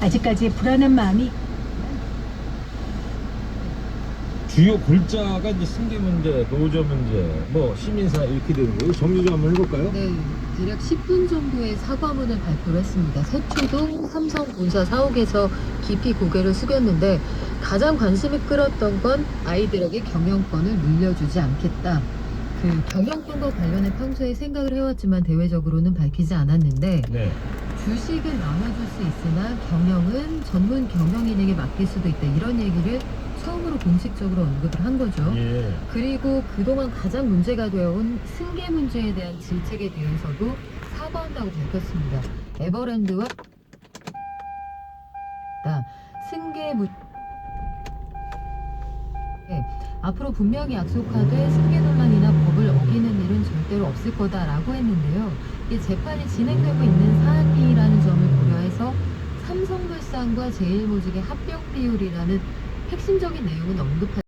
아직까지 불안한 마음이 주요 골자가 이제 승계 문제, 노조 문제, 뭐 시민사 이렇게 되는 거예요. 정리 좀 한번 해볼까요? 네, 대략 10분 정도의 사과문을 발표를 했습니다. 서초동 삼성 본사 사옥에서 깊이 고개를 숙였는데 가장 관심이 끌었던 건 아이들에게 경영권을 물려주지 않겠다. 그 경영권과 관련해 평소에 생각을 해왔지만 대외적으로는 밝히지 않았는데 네. 주식을 나눠줄 수 있으나 경영은 전문 경영인에게 맡길 수도 있다 이런 얘기를 처음으로 공식적으로 언급을 한 거죠. 예. 그리고 그동안 가장 문제가 되어온 승계 문제에 대한 질책에 대해서도 사과한다고 밝혔습니다. 에버랜드와 나 승계 문 네, 앞으로 분명히 약속하되 승계 논란이나 법을 어기는 일은 절대로 없을 거다라고 했는데요. 이게 재판이 진행되고 있는 사안이라는 점을 고려해서 삼성물산과 제일모직의 합병 비율이라는 핵심적인 내용은 언급하지